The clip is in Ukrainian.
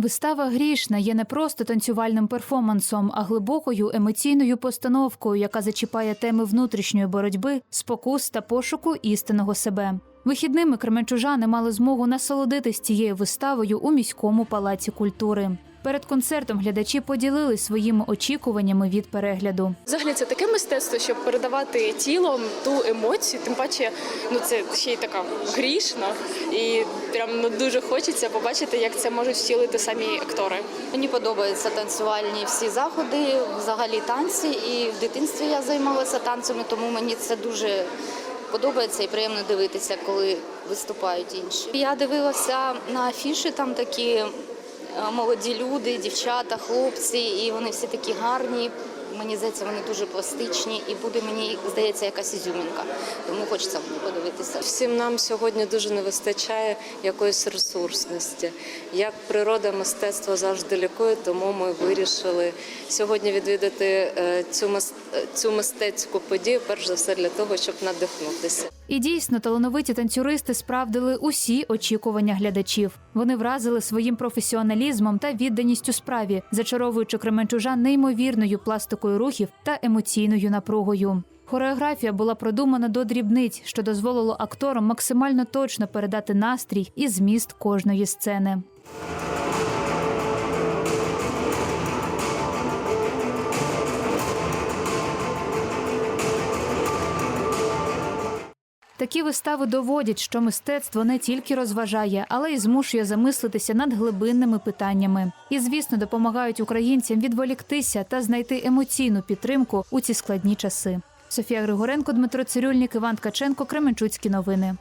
Вистава грішна є не просто танцювальним перформансом, а глибокою емоційною постановкою, яка зачіпає теми внутрішньої боротьби, спокус та пошуку істинного себе. Вихідними кременчужани мали змогу насолодитись цією виставою у міському палаці культури. Перед концертом глядачі поділились своїми очікуваннями від перегляду. Взагалі це таке мистецтво, щоб передавати тілом ту емоцію, тим паче, ну це ще й така грішна, і прям ну дуже хочеться побачити, як це можуть втілити самі актори. Мені подобаються танцювальні всі заходи, взагалі танці. І в дитинстві я займалася танцями, тому мені це дуже подобається і приємно дивитися, коли виступають інші. Я дивилася на афіші, там такі молоді люди, дівчата, хлопці, і вони всі такі гарні. Мені здається, вони дуже пластичні, і буде мені здається якась ізюмінка. Тому хочеться подивитися. Всім нам сьогодні дуже не вистачає якоїсь ресурсності. Як природа мистецтво завжди лікує, тому ми вирішили сьогодні відвідати е, е, цю мистецьку подію, перш за все для того, щоб надихнутися. І дійсно талановиті танцюристи справдили усі очікування глядачів. Вони вразили своїм професіоналізмом та відданістю справі, зачаровуючи кременчужан неймовірною пластикою рухів та емоційною напругою. Хореографія була продумана до дрібниць, що дозволило акторам максимально точно передати настрій і зміст кожної сцени. Такі вистави доводять, що мистецтво не тільки розважає, але й змушує замислитися над глибинними питаннями. І, звісно, допомагають українцям відволіктися та знайти емоційну підтримку у ці складні часи. Софія Григоренко, Дмитро Цирюльник, Іван Ткаченко, Кременчуцькі новини.